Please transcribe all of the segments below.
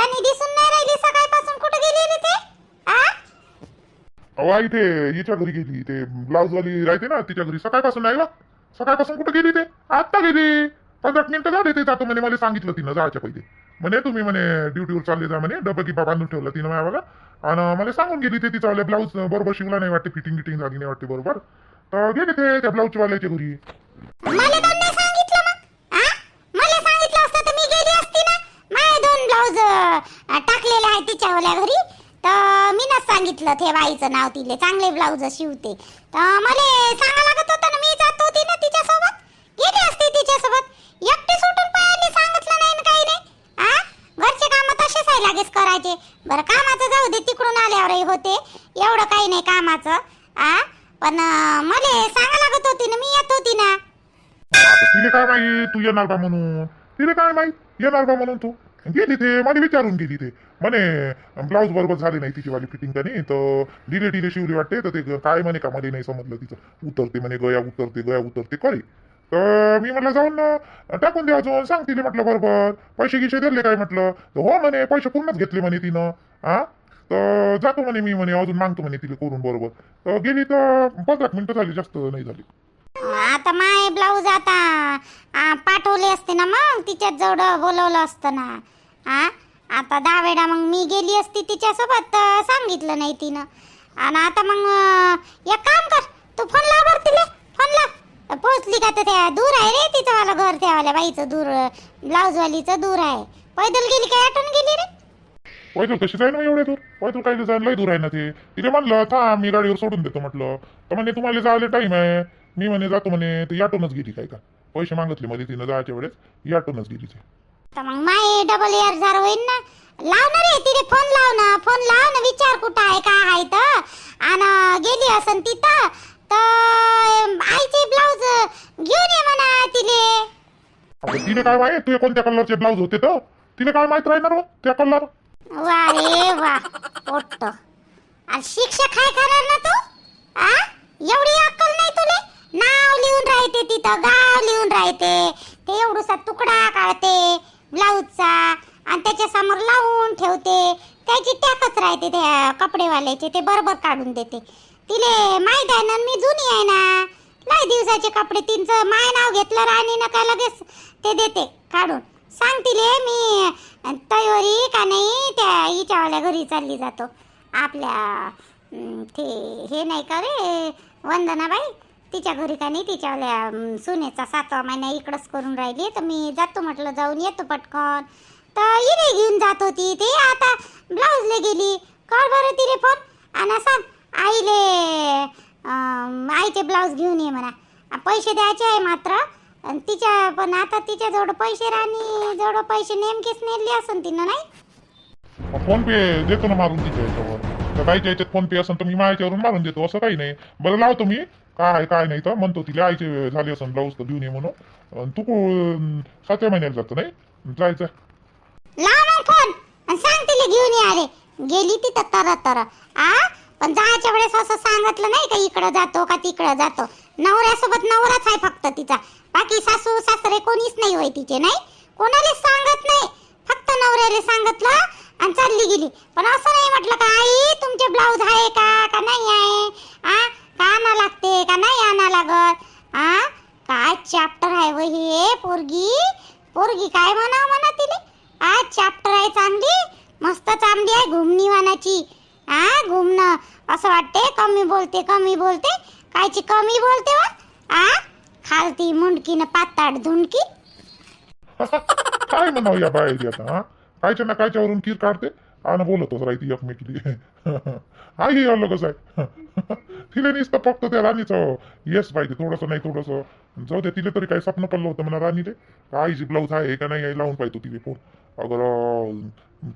राणी दिसून नाही राहिली सकाळपासून. कुठे गेली रे ते? आ? आई ते हिच्या घरी गेली. ते ब्लाऊज वाली राहते ना तिच्या घरी. सकाळपासून नाही का सकाळपासून कुठे गेली ते? आत्ता गेली. पंधरा मिनिटं झाले ते जातो म्हणे. मला सांगितलं तिनं जायच्या पहिले. म्हणे तुम्ही म्हणे ड्युटीवर चालले जा म्हणे. डबा गिबा बांधून ठेवला तिनं माझ्याला आणि मला सांगून गेली ते तिचा वाले ब्लाऊज बरोबर शिवला नाही वाटते. फिटिंग गिटिंग झाली नाही वाटते बरोबर. तर गेले ते त्या ब्लाऊज वाल्याच्या घरी मला काऊन नाही सांगितलं मग आ मला सांगितलं असतं तर मी गेली असती ना माझे दोन ब्लाऊज टाकलेले आहे तिच्यावाल्या घरी तर मी ना सांगितलं ठेवायचं नाव तिले चांगले ब्लाऊज शिवते. तर मला सांगा लागत होतं ना मी जात होती ना तिच्यासोबत. गेली असते तिच्यासोबत. एकटी सुटून पळाली सांगितलं नाही ना काही नाही. आ? घरचे काम तसेच आहे लागेच करायचे. बरं कामाचं जाऊ दे तिकडून आल्यावरही होते. एवढं काही नाही कामाचं. आ? पण मला सांगा लागत होती ना मी येत होती ना. आता तिने काय माहीत तू येणार का म्हणून? तिने काय माहीत येणार का म्हणून तू? गेली ते मला विचारून गेली ते. म्हणे ब्लाऊज बरोबर झाले नाही तिची वाली फिटिंग त्याने तर डिले डिले शिवली वाटते तर ते काय म्हणे का मला नाही समजलं तिचं. उतरते म्हणे गया उतरते गया उतरते करे. तर मी म्हटलं जाऊन टाकून द्या अजून सांग तिने म्हटलं बरोबर. पैसे गिसे दिले काय म्हटलं? तर हो म्हणे पैसे पूर्णच घेतले म्हणे तिनं. हा तर जातो म्हणे मी म्हणे अजून मागतो म्हणे तिला करून बरोबर. तर गेली तर पंधरा मिनटं झाली जास्त नाही झाली. ब्लाऊज आता पाठवले असते ना मग तिच्यात जवळ बोलवलं असतं ना. आ आता दहा वेळा मग मी गेली असती तिच्यासोबत तर सांगितलं नाही तिनं. आणि आता मग एक काम कर तू फोन लाव बरं तिला फोन लाव. पोचली का तर त्या दूर आहे रे तिचं मला घर त्यावाल्या बाईचं दूर ब्लाऊजवालीचं दूर आहे. पैदल गेली काय आठवण गेली रे? पैदल कशी जाईल ना एवढ्या दूर? पैदल काय जायला लय दूर आहे ना ते? तिथे म्हणलं थांब मी गाडीवर सोडून देतो म्हटलं. तर म्हणजे तुम्हाला जायला टाईम आहे. मी म्हणे जातो म्हणे ते याटूनच गेली काय का? पैसे मागितले मध्ये तिनं जायच्या वेळेस याटूनच गेली ते. तर मग माय डबल एअर झार होईन ना. लाव ना रे तिने फोन लाव ना फोन लाव ना विचार कुठं आहे काय आहे तर. आणि गेली असन तिथं तर आईचे ब्लाऊज घेऊन ये म्हणा तिले. अगं तिने काय माहीत तुझे कोणत्या कलरचे ब्लाऊज होते तर? तिने काय माहीत राहणार हो त्या कलर वा रे वा पोट्ट. आणि शिक्षक काय करणार ना तू? आ? एवढी अक्कल लिहून राहते तिथं गाव लिहून राहते. ते एवढूसा तुकडा काढते ब्लाऊजचा आणि त्याच्यासमोर लावून ठेवते. त्याची टॅकच राहते त्या कपडेवाल्याचे ते बरोबर काढून देते. तिले माहीत आहे ना मी जुनी आहे ना. लय दिवसाचे कपडे तिचं माय नाव घेतलं राणीनं का लगेच ते देते काढून. सांग तिले मी तयोरी का नाही त्या हिच्यावाल्या घरी चालली जातो. आपल्या ते हे नाही का रे वंदनाबाई? तिच्या घरी का नाही तिच्यावाल्या सुनेचा सातवा महिना इकडंच करून राहिली. तर मी जातो म्हटलं जाऊन येतो पटकन. तर हिने घेऊन जात होती ते. आता ब्लाऊजले गेली. कळ बरं तिले फोन आणि सांग आईले आईचे ब्लाऊज घेऊन ये म्हणा. पैसे द्यायचे आहे मात्र. आणि तिच्या पण आता तिच्याजवळ पैसे राणी जवळ पैसे नेमकेच नेले असन तिनं नाही? फोन पे देतो ना मारून तिच्या याच्यावर. तर बाईच्या याच्यात फोन पे असेल तर मी माझ्याच्यावरून मारून देतो. असं काही नाही. बरं लावतो मी. काय काय नाही तर म्हणतो तिला आईचे झाले असं ब्लाऊज तर देऊन ये म्हणून. तू को- सातव्या महिन्याला जातो नाही? जायचं. फोन आणि सांग तिला घेऊन ये अरे. गेली तिथं तर तर आ? पण जायच्या वेळेस असं सांगितलं नाही का इकडं जातो का तिकडं जातो. नवऱ्यासोबत नवराच आहे फक्त तिचा. बाकी सासू सासरे कोणीच नाही होय तिचे नाही? कोणाला सांगत नाही. फक्त नवऱ्याला सांगितलं आणि चालली गेली. पण असं नाही म्हटलं का आई तुमचे ब्लाऊज आहे का का नाही आहे? आ? का आणा लागते? का नाही आणा लागत? आ? काय चॅप्टर आहे व हे पोरगी? पोरगी काय म्हणावं म्हणा तिने आज चॅप्टर आहे चांगली? मस्त चांगली आहे घुमणी वानाची आ घुमणं. असं वाटते? कमी बोलते कमी बोलते? कायची कमी बोलते वा? आ? खालती मुंडकीनं पाताड धुंडकी. काय म्हणावं या बाहेर आता हा? कायच्या ना कायच्यावरून कीर काढते? आणि बोलतच राहते एकमेकीली. हा हे अलगच आहे तिला नुसतं फक्त त्या राणीचं येस पाहिजे थोडंसं नाही थोडंसं. जाऊ दे तिला तरी काही स्वप्न पडलं होतं म्हणा राणीले. आईची ब्लाऊज आहे का नाही? आहे लावून पाहिजे तिले फोन अगर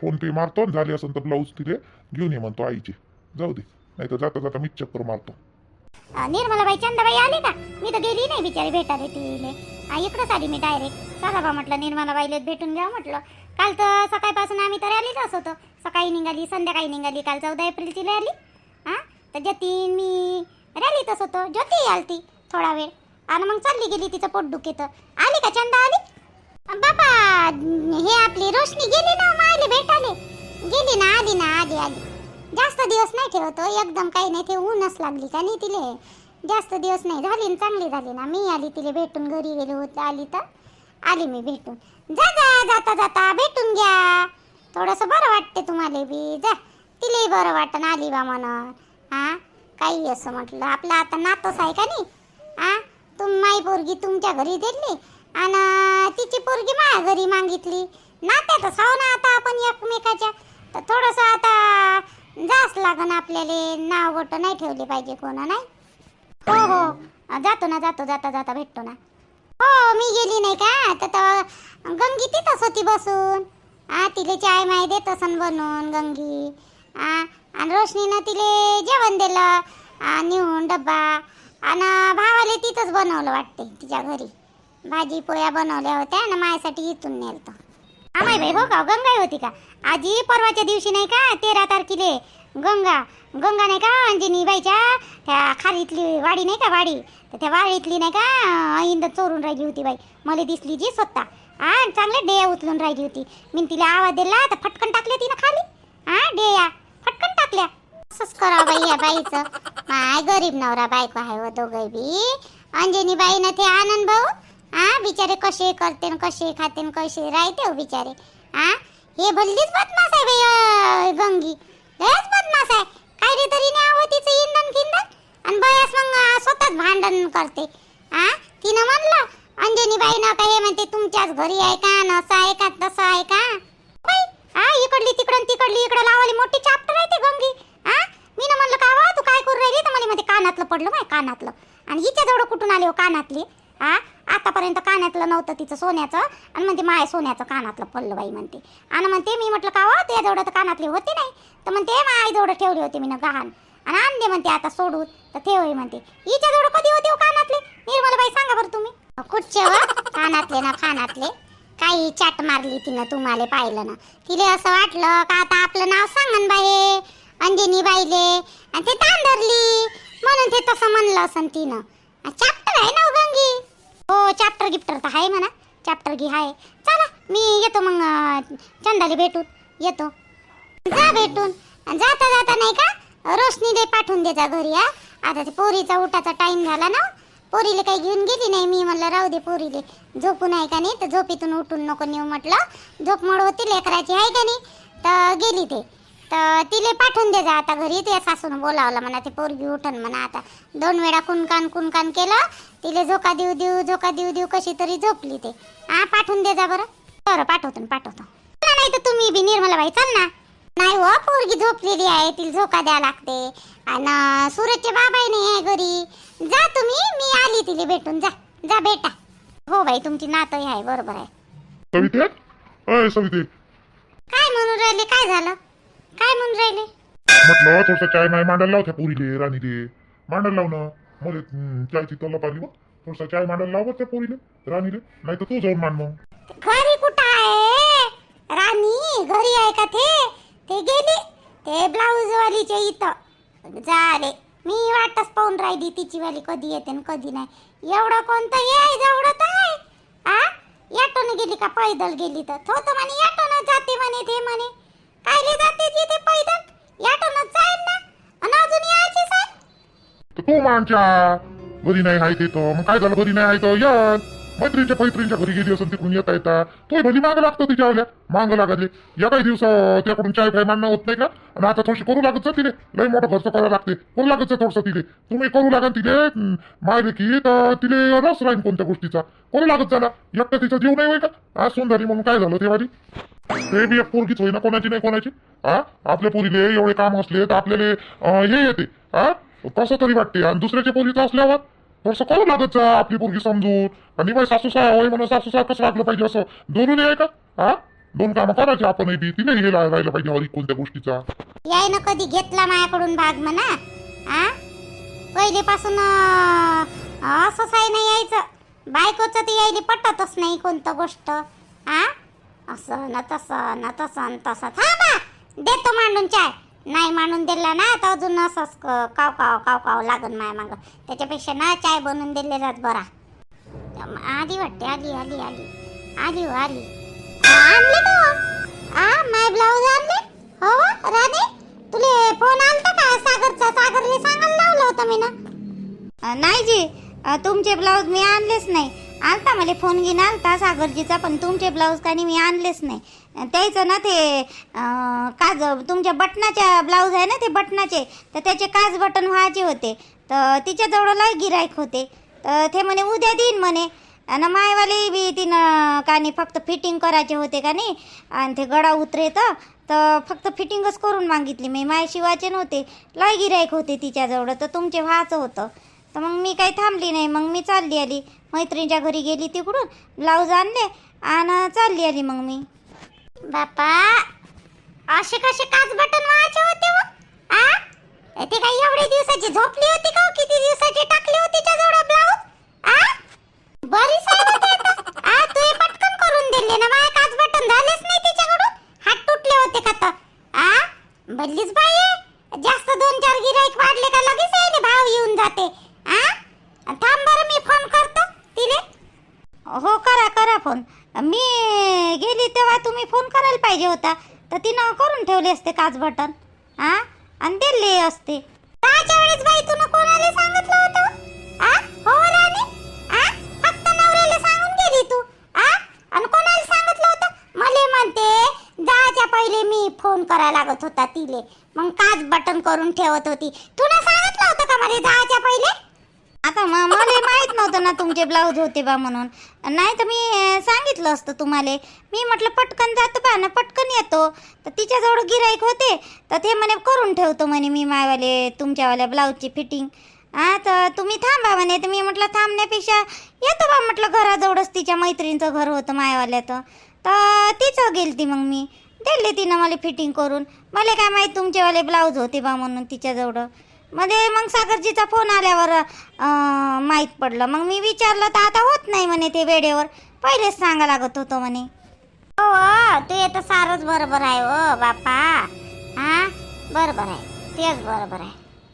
फोन पे मारतो आणि झाले असेल तर ब्लाऊज तिले घेऊन ये म्हणतो आईचे. जाऊ दे नाही तर जाता जाता मीच चक्कर मारतो. निर्मलाबाई चंदाबाई आली का? मी तर गेली नाही बिचारी भेटायला तिले. इकडंच आली मी डायरेक्ट चला बा म्हटलं निर्मलाबाईला भेटून घ्या म्हटलं. काल तर सकाळपासून आम्ही तर आलीच होतो सकाळी निघाली संध्याकाळी निघाली काल चौदा एप्रिलची रॅली. हां तर जतीन मी रॅलीतच होतो. ज्योती आलती थोडा वेळ. आणि मग चालली गेली तिचं पोट दुखेत आली का चंदा आली? बाबा हे आपली रोशनी गेली ना मायले भेटाले. गेली ना आली ना आली आली. जास्त दिवस नाही ठेवतो. एकदम काही नाही ते ऊनच लागली का नाही तिले. जास्त दिवस नाही झाली ना चांगली झाली ना. मी आली तिले भेटून घरी गेले होते आली तर. आली मी भेटून. जा जा जाता जाता भेटून घ्या. थोडंसं बरं वाटते तुम्हाला बी. जा तिलाही बरं वाटन आली बा म्हणून हा? काही असं म्हटलं. आपलं आता नातंच आहे का नाही? हा? तुम माई पोरगी तुमच्या घरी दिली आणि तिची पोरगी माझ्या घरी मागितली. नात्यातच हो ना आता आपण एकमेकाच्या. तर थोडंसं आता जास लागन आपल्याला. नाव गोट नाही ठेवले पाहिजे कोणा नाही? हो हो. जातो ना जातो जाता जाता भेटतो ना. हो मी गेली नाही का? तर तर गंगी तिथंच होती बसून. आ तिले चाय माय देत असन बनवून गंगी. आ आणि रोशनीनं तिले जेवण दिलं आणि नेऊन डब्बा. आणि भावाले तिथंच बनवलं वाटते तिच्या घरी. भाजी पोया बनवल्या होत्या आणि माझ्यासाठी इथून नेलतं. आमाय भाई हो का? गंगाई होती का? आजी परवाच्या दिवशी नाही का तेरा तारखेले गंगा. गंगा नाही का अंजनी बाईच्या त्या खालीतली वाडी नाही का वाडी? तर त्या वाडीतली नाही का इंद चोरून राहिली होती बाई. मला दिसली जी स्वतः. हा चांगले डेया उचलून राहिली होती. मी तिला आवाज दिला तर फटकन टाकले तिनं खाली. हा डेया फटकन टाकल्या. असंच करा बाई या बाईचं. माय गरीब नवरा बायको आहे हो व दोघं बी. अंजनी बाईनं ते आनंद भाऊ. हा बिचारे कसे करते कसे खाते कसे राहते हो बिचारे. हा हे भल्लीच बदमाश आहे बाई गंगी. लयच बदमाश आहे. काय रे तरी नाही इंधन किंदन आणि बयास मग स्वतःच भांडण करते. हा तिनं म्हणलं अंजनी बाईनं काय हे म्हणते तुमच्याच घरी आहे का? नसं आहे का? तसं आहे का? बाई हा इकडली तिकडं तिकडली इकडं लावाली मोठी चाप्टर आहे ते गंगी. हा मी ना म्हणलं का वा तू काय करू राहिली? तर मला मध्ये कानातलं पडलं माय कानातलं. आणि हिच्या जवळ कुठून आले हो कानातली? हा आतापर्यंत कानातलं नव्हतं तिचं सोन्याचं. आणि म्हणते माय सोन्याचं कानातलं पडलं बाई म्हणते. आणि म्हणते मी म्हटलं का वा तुझ्या जवळ तर कानातले होते नाही. तर म्हणते माय जवळ ठेवले होते मी ना गहाण. आणि आणले म्हणते आता सोडून. तर ठेव म्हणते. हिच्या जवळ कधी होते हो कानातले? निर्मला बाई सांगा बरं तुम्ही. कुठचे व कानातले ना कानातले काही चाट मारली तिनं तुम्हाला पाहिलं ना. तिले असं वाटलं का आता आपलं नाव सांगन बाई अंजनी बाईले आणि ते तांदरली. म्हणून ते तसं म्हणलं असन तिनं. चॅप्टर आहे ना गंगी हो चॅप्टर गिफ्टर तर आहे म्हणा. चॅप्टर घे आहे चला मी येतो मग चंदाली भेटून. येतो. जा भेटून. आणि जाता जाता नाही का रोशनी दे पाठवून देजा घरी हा. आता ते पोरीचा उठाचा टाइम झाला ना. पोरीले काही घेऊन गेली नाही मी म्हणलं राहू दे पोरीले. झोपून आहे का नाही? तर झोपेतून उठून नको नेऊ म्हटलं. झोप मोड होती लेकराची आहे का नाही? तर गेली ते. तर तिले पाठवून दे जा आता घरी. ते सासून बोलावलं म्हणा ते पोरगी उठन म्हणा आता. दोन वेळा कुणकान कुणकान केलं. तिले झोका देऊ देऊ झोका देऊ देऊ कशी तरी झोपली ते. हा पाठवून दे जा बरं. बरं पाठवतो पाठवतो. नाही तर तुम्ही बी निर्मला बाई चाल ना. नाही हो पोरगी झोपलेली आहे तिला झोका द्या लागते. आणि सूरजचे बाबाही नाही आहे घरी. जा तुम्ही तिला भेटून जा. जा बेटा. हो बाई तुमची नातही आहे बरोबर आहे. सविते? अय सविते. काय म्हणून राहिले? काय झालं? काय म्हणून राहिले? म्हटलं थोडस चाय नाही मांडायला लाव त्या पोरीले राणीले. मांडायला लाव ना. मला हम्म, चायची तलप आली मग थोडसा चाय मांडायला लाव बरं त्या पोरीले राणीले. नाही तर तू जाऊन मान मग. घरी कुठं आहे? राणी घरी आहे का ते? ते गेली. ते ब्लाऊज वालीच्या इथं झाले मी वाटच पाहून राहिली तिची वाली कधी येते आणि कधी नाही. एवढं कोणतं ये आहे जेवढं तर आहे? हा याटोने गेली का पैदल गेली तर? तो तर म्हणे याटोनं जाते म्हणे ते म्हणे. कायले जाते ती ते पैदल? याटोनं जाईल ना? आणि अजून यायची साहेब तर तू मानच्या घरी नाही आहे ते तर मग काय झालं घरी नाही आहे तर या मैत्रीच्या पैत्रींच्या घरी गेली असेल तिकडून येता येता. तो भली मागं लागतो तिच्या आवल्या मागं लागले या काही दिवस त्याकडून चाय फाय मांडणं होत नाही का? आणि आता थोडीशी करू लागत जा तिले. लय मोठं खर्च करायला लागते. करू लागत थोडस थोडंसं तिले. तुम्ही करू लागा तिले. मायले की तर तिले रस राहील कोणत्या गोष्टीचा. करू लागत झाला एकटं तिचा जीव नाही होय का? आज सोन झाली म्हणून काय झालं तेव्हा ते बी एक पोरगीच होईना कोणाची नाही कोणाची. हा आपल्या पोरीले एवढे काम असले तर आपल्याला हे येते. हा कसं तरी वाटते. आणि दुसऱ्याच्या पोरीचं असल्यावर? थोडंसं करू लागत जा आपली पोरगी समजून आणि बाई सासू साय होय म्हणून सासू साय कसं वागलं पाहिजे असं? दोन्ही आहे का? हा? दोन कामं करायचे आपण बी. तिने हे राहिलं पाहिजे हरी कोणत्या गोष्टीचा. याय ना कधी घेतला माझ्याकडून भाग म्हणा आ? पहिलेपासून असंच आहे नाही यायचं. बायकोचं ते यायले पटतच नाही कोणतं गोष्ट हा असं न तसं न तसं न तसं. थांबा! देतो मांडून चाय. नाही मानून दिला ना तर अजून असंच क- काव काव काव काव लागन माय मागं. त्याच्यापेक्षा ना चाय बनवून दिलेलाच बरा आली वाटते आली आली आली आली हो आली आणले का आ माय ब्लाऊज आणले? हो, हो राधे. तुले फोन आलता का? सागरचा सागरले सांगायला लावलं होतं मी ना. नाही जी तुमचे ब्लाऊज मी आणलेच नाही. आलता मला फोन घेऊन आलता सागरजीचा पण तुमचे ब्लाऊज काही मी आणलेच नाही. त्याचं ना ते काज तुमच्या बटनाच्या ब्लाऊज आहे ना ते बटनाचे तर त्याचे काज बटन व्हायचे होते. तर तिच्याजवळ गिरायक होते. तर ते म्हणे उद्या देईन म्हणे. आणि मायवाले बी तिनं का नाही फक्त फिटिंग करायचे होते का नाही आणि ते गळा उतरे तर तर फक्त फिटिंगच करून मागितली मी. माय शिवाचे नव्हते. लय गिरायक होते तिच्याजवळ. तर तुमचे व्हायचं होतं. तर मग मी काही थांबली नाही. मग मी चालली आली. मैत्रिणीच्या घरी गेली तिकडून ब्लाऊज आणले आणि चालली आली मग मी. बापा असे कसे काच बटन व्हायचे होते व आ? ते काही एवढे दिवसाची झोपली होती का हो? किती दिवसाची होता तर तिनं करून ठेवले असते काच बटन. हा आणि दिले असते. दहाच्या वेळेस बाई तुला कोणाला सांगितलं होतं? आ? हो राणी? आ? फक्त नवऱ्याला सांगून गेली तू. आ? आणि कोणाला सांगितलं होतं? मले म्हणते दहाच्या पहिले मी फोन करायला लागत होता तिले. मग काच बटन करून ठेवत होती. तुला सांगितलं होतं का मला दहाच्या पहिले? आता मग मला माहीत नव्हतं ना तुमचे ब्लाऊज होते बा म्हणून. नाही तर मी सांगितलं असतं तुम्हाला. मी म्हटलं पटकन जातो बा ना पटकन येतो. तर तिच्याजवळ गिराईक होते. तर ते म्हणे करून ठेवतो म्हणे मी मायवाले तुमच्यावाल्या ब्लाऊजची फिटिंग हा तर तुम्ही थांबा म्हणे. तर मी म्हटलं थांबण्यापेक्षा येतो बा. म्हटलं घराजवळच तिच्या मैत्रिणीचं घर होतं मायवाल्याचं तर. तिचं गेलती मग मी. दिले तिनं मला फिटिंग करून. मला काय माहीत तुमचेवाले ब्लाऊज होते बा म्हणून तिच्याजवळ. मध्ये मग सागरजीचा फोन आल्यावर माहीत पडलं. मग मी विचारलं तर आता होत नाही म्हणे ते वेळेवर. पहिलेच सांगा लागत होतं म्हणे. हो, हो तू येतं सारच बरोबर आहे हो, ओ बापा हा? बरोबर आहे. तेच बरोबर आहे.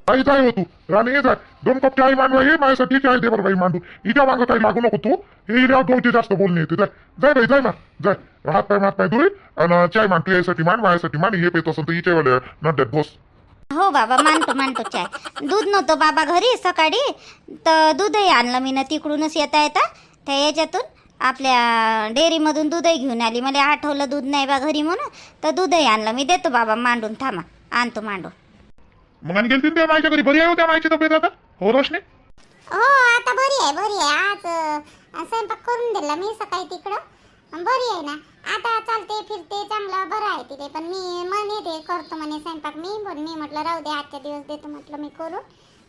आई जाय हो तू राणी ये जाय दोन कप चाय मांडू हे माझ्यासाठी चाय दे बरं बाई मांडू हिच्या मागं काही लागू नको तू. हे हिला गवती जास्त बोलणे येते जाय जाय बाई जाय ना जाय. हात पाय मात पाय धुई आणि चाय मांडतो यासाठी मांड माझ्यासाठी मांड हे पेत असेल तर हिच्या वाल्या नड्यात बस. हो बाबा मानतो मानतो चाय. दूध नव्हतं बाबा घरी सकाळी तर दूधही आणलं मी ना तिकडूनच येता येता. त्या याच्यातून आपल्या डेअरीमधून दूधही घेऊन आली. मला आठवलं दूध नाही बा घरी म्हणून तर दूधही आणलं. मी देतो बाबा मांडून थांबा. आणतो मांडून. मग आणि गेलती ना त्या मायच्या घरी? बरी आहे हो त्या मायची तब्येत आता? हो रोशनी? हो आता बरी आहे बरी आहे. आज अ, स्वयंपाक करून दिला मी सकाळी तिकडं. बरी आहे ना? आता चालते फिरते चांगलं बरं आहे तिथे. पण मी म्हणे ते करतो म्हणे स्वयंपाक. मी पण मी म्हटलं राहू दे आजच्या दिवस देतो म्हटलं मी करून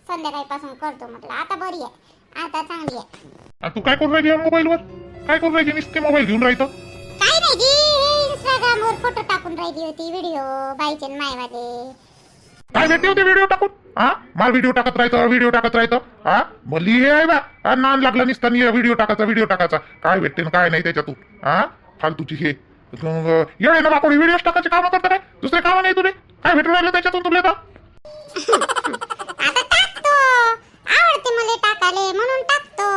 संध्याकाळपासून करतो म्हटलं. आता बरी आहे. आता चांगली आहे. तू काय करून राहिली मोबाईलवर? काय करून राहिली? नुसते मोबाईल घेऊन राहतो. काही नाही जी इंस्टाग्रामवर फोटो टाकून राहिली होती व्हिडिओ बाईचे मायवाले. काय भेटते होते व्हिडिओ टाकून? हा मला व्हिडिओ टाकत राहायचं व्हिडिओ टाकत राहायचं. हा भली हे आहे बा हा, नान लागला निसता व्हिडिओ टाकायचा व्हिडिओ टाकायचा. काय भेटते न काय नाही त्याच्यातून? हा फालतूची हे. येळे ना बाकोडी व्हिडिओ टाकायचे काम करता काय? दुसरे काम नाही तुले? काय भेटून राहिलं त्याच्यातून तुले आता टाकतो. आवडते मला टाकाले म्हणून टाकतो.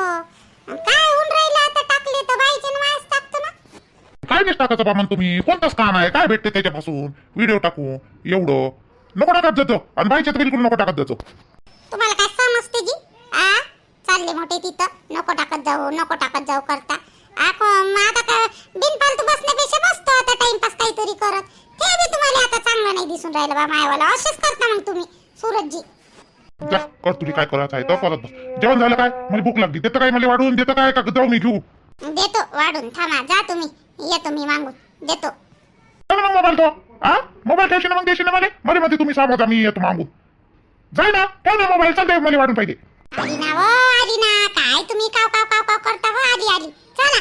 काय होऊन राहिलं आता टाकले तर बाईचे न मायच टाकतो ना. काय नाही टाकायचं बा म्हणतो मी कोणतंच काम आहे? काय भेटते त्याच्यापासून? व्हिडिओ टाकू एवढं. नको टाकत जातो. आणि बाईच्या तर बिलकुल नको टाकत जातो. तुम्हाला काय समजते जी? आ? चालले मोठे तिथं. नको टाकत जाऊ नको टाकत जाऊ करता. आ, को- मग आता का बिनफालतू बसण्यापेक्षा बसतो आता टाइमपास काहीतरी करत. ते बी तुम्हाला आता चांगलं नाही दिसून राहिलं बा मायवाला. असेच करता मग तुम्ही सूरजजी. जा कर तुला काय करायचं आहे तर करत बस. जेवण झालं काय? मला भूक लागली. देतं काय? मला वाढवून देतं काय? का जाऊ मी घेऊ? देतो वाढून. थांबा जा तुम्ही. येतो मी मागून. देतो. चल मग मोबाईल तो हा मोबाईल ठेवशील ना मग? देशील ना मला? मध्ये मध्ये तुम्ही सांगा मी येतो मागून. जाय ना. ठेव ना मोबाईल. चालतंय मला वाढून पाहिजे. आली ना आली ना. काय तुम्ही काव काव करता हो आली आली चला.